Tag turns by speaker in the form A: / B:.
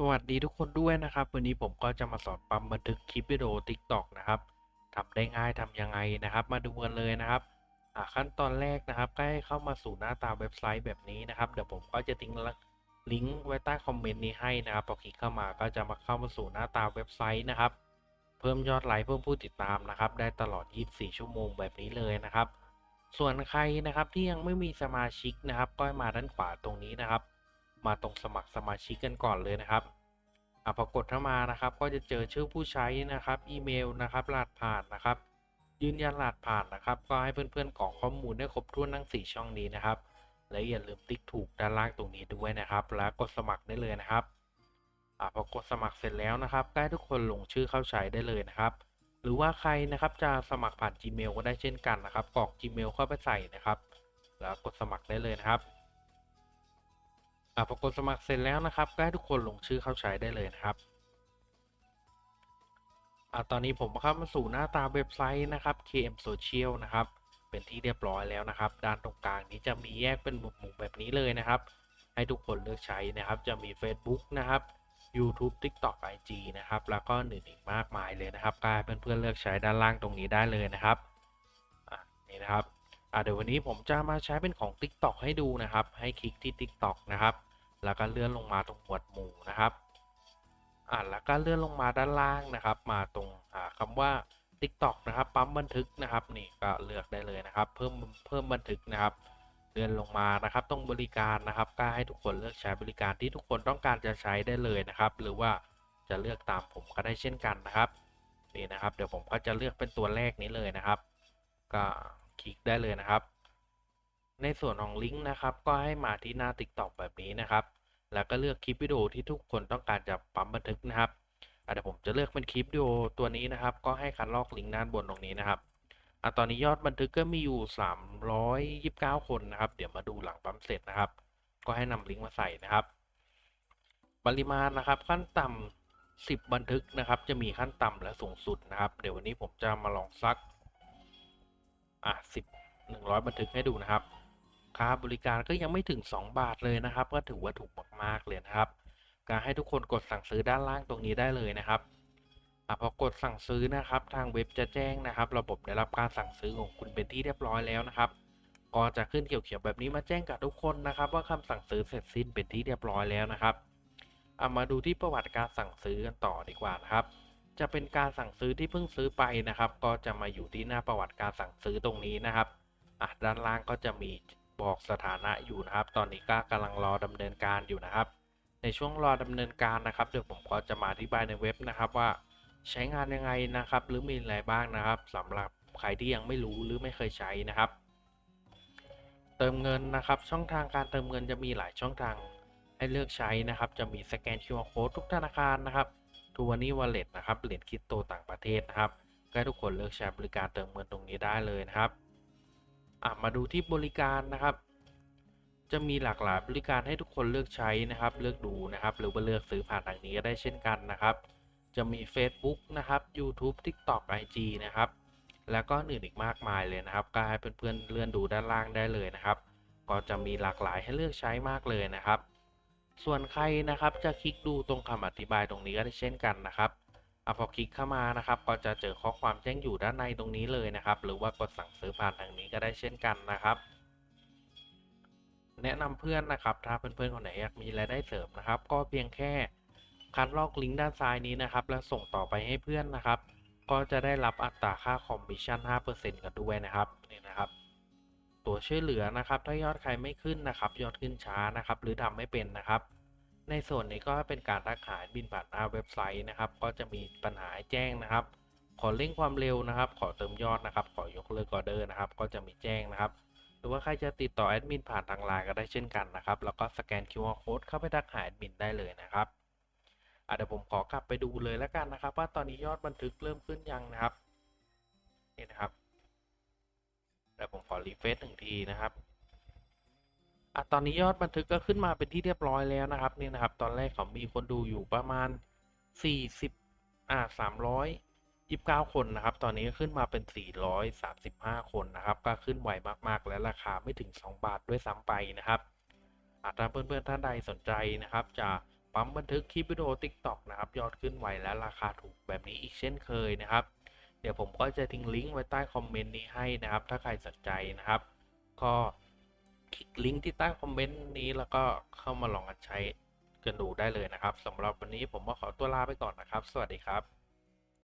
A: สวัสดีทุกคนด้วยนะครับ วันนี้ผมก็จะมาสอนปั๊มบันทึกคลิปวิดีโอ TikTok นะครับทำได้ง่ายทำยังไงนะครับ มาดูกันเลยนะครับขั้นตอนแรกนะครับก็ให้เข้ามาสู่หน้าตาเว็บไซต์แบบนี้นะครับ เดี๋ยวผมก็จะทิ้งลิงก์ไว้ใต้คอมเมนต์นี้ให้นะครับพอคลิกเข้ามาก็จะมาเข้ามาสู่หน้าตาเว็บไซต์นะครับ เพิ่มยอดไลค์เพิ่มผู้ติดตามนะครับ ได้ตลอด 24 ชั่วโมงแบบนี้เลยนะครับ ส่วนใครนะครับที่ยังไม่มีสมาชิกนะครับ ก็มาด้านขวาตรงนี้นะครับ มาตรงสมัครสมาชิกกันก่อนเลยนะครับอะพอกดเข้ามานะครับ ก็จะเจอชื่อผู้ใช้นะครับอีเมลนะครับรหัสผ่านนะครับ ยืนยันรหัสผ่านนะครับ ก็ให้เพื่อนๆกรอกข้อมูลได้ครบถ้วนทั้ง 4 ช่องนี้นะครับ และอย่าลืมติ๊กถูกด้านล่างตรงนี้ด้วยนะครับ แล้วกดสมัครได้เลยนะครับอะพอกดสมัครเสร็จแล้วนะครับก็ให้ทุกคนลงชื่อเข้าใช้ได้เลยนะครับ หรือว่าใครนะครับจะสมัครผ่าน Gmail ก็ได้เช่นกันนะครับกรอก Gmail เข้าไปใส่นะครับ แล้วกดสมัครได้เลยนะครับ อะพอกดสมัครเสร็จแล้วนะครับ ก็ให้ทุกคนลงชื่อเข้าใช้ได้เลยนะครับอะตอนนี้ผมเข้ามาสู่หน้าตาเว็บไซต์นะครับ KM Social นะครับ เป็นที่เรียบร้อยแล้วนะครับ ด้านตรงกลางนี้จะมีแยกเป็นหมวดๆแบบนี้เลยนะครับ ให้ทุกคนเลือกใช้นะครับ จะมี Facebook นะครับ YouTube TikTok IG นะครับ แล้วก็อื่นอีกมากมายเลยนะครับก็ให้เพื่อนเลือกใช้ด้านล่างตรงนี้ได้เลยนะครับอะนี่นะครับอะเดี๋ยววันนี้ผมจะมาใช้เป็นของ TikTok ให้ดูนะครับ ให้คลิกที่ TikTok นะครับ แล้วก็เลื่อนลงมาตรงหมวดหมู่นะครับอ่าแล้วก็เลื่อนลงมาด้านล่างนะครับ มาตรงอ่าคำว่า TikTok นะครับปั๊มบันทึกนะครับนี่ก็เลือกได้เลยนะครับ เพิ่มเพิ่มบันทึกนะครับเลื่อนลงมานะครับตรงบริการนะครับก็ให้ทุกคนเลือกใช้บริการที่ทุกคนต้องการจะใช้ได้เลยนะครับ หรือว่าจะเลือกตามผมก็ได้เช่นกันนะครับนี่นะครับ เดี๋ยวผมก็จะเลือกเป็นตัวแรกนี้เลยนะครับ ก็คลิกได้เลยนะครับ ในส่วนของลิงก์นะครับ ก็ให้มาที่หน้า TikTok แบบนี้นะครับ แล้วก็เลือกคลิปวิดีโอที่ทุกคนต้องการจะปั๊มบันทึกนะครับเดี๋ยวผมจะเลือกเป็นคลิปวิดีโอตัวนี้นะครับ ก็ให้คัดลอกลิงก์ด้านบนตรงนี้นะครับอะตอนนี้ยอดบันทึกก็มีอยู่ 329 คนนะครับ เดี๋ยวมาดูหลังปั๊มเสร็จนะครับ ก็ให้นำลิงก์มาใส่นะครับ ปริมาณนะครับขั้นต่ำ10 บันทึกนะครับ จะมีขั้นต่ำและสูงสุดนะครับ เดี๋ยววันนี้ผมจะมาลองซักอะ10 100 บันทึกให้ดูนะครับาบริการก็ยังไม่ถึง 2 บาทเลยนะครับ ก็ถือว่าถูกมากๆเลยนะครับการให้ทุกคนกดสั่งซื้อด้านล่างตรงนี้ได้เลยนะครับอพอกดสั่งซื้อนะครับ ทางเว็บจะแจ้งนะครับ ระบบได้รับการสั่งซื้อของคุณเป็นที่เรียบร้อยแล้วนะครับก็จะขึ้นเขียวๆแบบนี้มาแจ้งกับทุกคนนะครับ ว่าคำสั่งซื้อเสร็จสิ้นเป็นที่เรียบร้อยแล้วนะครับเอามาดูที่ประวัติการสั่งซื้อกันต่อดีกว่านะครับ จะเป็นการสั่งซื้อที่เพิ่งซื้อไปนะครับ ก็จะมาอยู่ที่หน้าประวัติการสั่งซื้อตรงนี้นะครับอะด้านล่างก็จะมี บอกสถานะอยู่นะครับ ตอนนี้ก็กำลังรอดำเนินการอยู่นะครับ ในช่วงรอดำเนินการนะครับเดี๋ยวผมก็จะมาอธิบายในเว็บนะครับว่าใช้งานยังไงนะครับ หรือมีอะไรบ้างนะครับสำหรับใครที่ยังไม่รู้หรือไม่เคยใช้นะครับ เติมเงินนะครับ ช่องทางการเติมเงินจะมีหลายช่องทางให้เลือกใช้นะครับ จะมีสแกน QR Code ทุกธนาคารนะครับทูวานี่วอลเล็ตนะครับเหรียญคริปโตต่างประเทศนะครับก็ให้ทุกคนเลือกใช้บริการเติมเงินตรงนี้ได้เลยนะครับ มาดูที่บริการนะครับ จะมีหลากหลายบริการให้ทุกคนเลือกใช้นะครับ เลือกดูนะครับ หรือว่าเลือกซื้อผ่านทางนี้ก็ได้เช่นกันนะครับ จะมี Facebook นะครับ YouTube TikTok IG นะครับ แล้วก็อื่นอีกมากมายเลยนะครับ ก็ให้เพื่อนๆเลื่อนดูด้านล่างได้เลยนะครับ ก็จะมีหลากหลายให้เลือกใช้มากเลยนะครับ ส่วนใครนะครับจะคลิกดูตรงคำอธิบายตรงนี้ก็ได้เช่นกันนะครับ อะพอคลิกเข้ามานะครับ ก็จะเจอข้อความแจ้งอยู่ด้านในตรงนี้เลยนะครับ หรือว่ากดสั่งซื้อผ่านทางนี้ก็ได้เช่นกันนะครับ แนะนำเพื่อนนะครับ ถ้าเพื่อนๆคนไหนอยากมีรายได้เสริมนะครับ ก็เพียงแค่คัดลอกลิงก์ด้านซ้ายนี้นะครับ แล้วส่งต่อไปให้เพื่อนนะครับ ก็จะได้รับอัตราค่าคอมมิชชั่น 5%กันด้วยนะครับนี่นะครับ ตัวช่วยเหลือนะครับ ถ้ายอดใครไม่ขึ้นนะครับ ยอดขึ้นช้านะครับ หรือทำไม่เป็นนะครับ ในส่วนนี้ก็เป็นการทักหาบินผ่านหน้าเว็บไซต์นะครับ ก็จะมีปัญหาแจ้งนะครับ ขอเร่งความเร็วนะครับ ขอเติมยอดนะครับ ขอยกเลิกออเดอร์นะครับ ก็จะมีแจ้งนะครับ หรือว่าใครจะติดต่อแอดมินผ่านทางไลน์ก็ได้เช่นกันนะครับ แล้วก็สแกน QR Code เข้าไปทักหาแอดมินได้เลยนะครับอะเดี๋ยวผมขอกลับไปดูเลยแล้วกันนะครับ ว่าตอนนี้ยอดบันทึกเริ่มขึ้นยังนะครับนี่นะครับเดี๋ยวผมขอรีเฟซหนึ่งทีนะครับ อะตอนนี้ยอดบันทึกก็ขึ้นมาเป็นที่เรียบร้อยแล้วนะครับนี่นะครับ ตอนแรกเขามีคนดูอยู่ประมาณ 40อ่า329 คนนะครับ ตอนนี้ก็ขึ้นมาเป็น 435 คนนะครับ ก็ขึ้นไวมากๆ และราคาไม่ถึง 2 บาทด้วยซ้ำไปนะครับอะถ้าเพื่อนๆท่านใดสนใจนะครับ จะปั๊มบันทึกคลิปวิดีโอ TikTok นะครับ ยอดขึ้นไวและราคาถูกแบบนี้อีกเช่นเคยนะครับ เดี๋ยวผมก็จะทิ้งลิงก์ไว้ใต้คอมเมนต์นี้ให้นะครับ ถ้าใครสนใจนะครับ ก็ คลิกลิงก์ที่ใต้คอมเมนต์นี้แล้วก็เข้ามาลองกันใช้กันดูได้เลยนะครับสำหรับวันนี้ผมก็ขอตัวลาไปก่อนนะครับ สวัสดีครับ